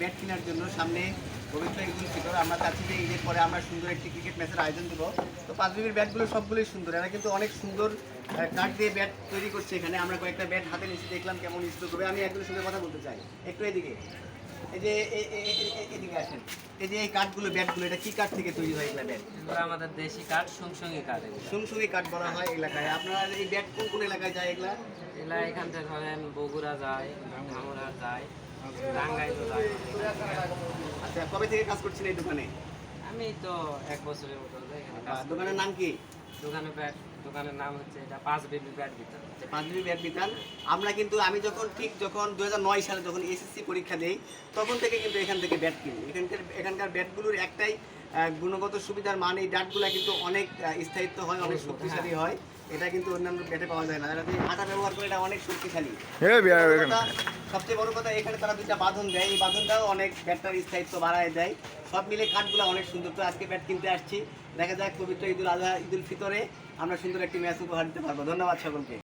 Bat কেনার জন্য সামনে পবিত্র ঈদুল ফিতর আমরা চাচ্ছি যে ঈদের পরে আমরা সুন্দর একটি ক্রিকেট ম্যাচের আয়োজন দেবো তো পাঁচ বিবির ব্যাটগুলো সবগুলোই সুন্দর। এরা কিন্তু অনেক সুন্দর কাঠ দিয়ে ব্যাট তৈরি করছে এখানে। আমরা কয়েকটা ব্যাট হাতে নিচ্ছি দেখলাম কেমন স্ট্রোক হবে আমি একজনের সঙ্গে কথা বলতে চাই। একটু এদিকে। এই যে এদিকে আসেন। এই যে এই কাঠগুলো ব্যাটগুলো এটা কি কাঠ থেকে তৈরি হয় এগুলো ব্যাট? এগুলো আমাদের দেশি কাঠ সুংসঙ্গি কাঠ এগুলো। সুমসুমি কাঠ বলা হয় এলাকায়। আপনারা এই ব্যাট কোন কোন এলাকায় যায় এগুলা? এগুলা এখান থেকে ধরেন বগুড়া যায় ভাঙড়া যায় আচ্ছা কবে থেকে কাজ করছেন এই দোকানে? আমি তো এক বছরের মতো। দোকানের নাম কি? দোকানে ব্যাট দোকানের নাম হচ্ছে এটা পাঁচ বেবি ব্যাট বিতরণ পাঁচবি ব্যাট বিতান আমরা কিন্তু আমি যখন ঠিক যখন দু সালে যখন এসএসসি পরীক্ষা দেই তখন থেকে কিন্তু এখান থেকে ব্যাট কিনি। এখানকার এখানকার ব্যাটগুলোর একটাই গুণগত সুবিধার মান এই ডাটগুলা কিন্তু অনেক স্থায়িত্ব হয় অনেক শক্তিশালী হয়। এটা কিন্তু অন্যান্য ব্যাটে পাওয়া যায় না। এই আটা ব্যবহার করে এটা অনেক শক্তিশালী। কথা, সবচেয়ে বড় কথা, এখানে তারা দুটা বাঁধন দেয়। এই বাঁধনটাও অনেক ব্যাটটার স্থায়িত্ব বাড়ায় দেয়। সব মিলে কাঠগুলো অনেক সুন্দর। তো আজকে ব্যাট কিনতে আসছি। দেখা যাক পবিত্র ঈদুল আজহা, ঈদুল ফিতরে আমরা সুন্দর একটি ম্যাচ উপহার দিতে পারব। ধন্যবাদ সকলকে।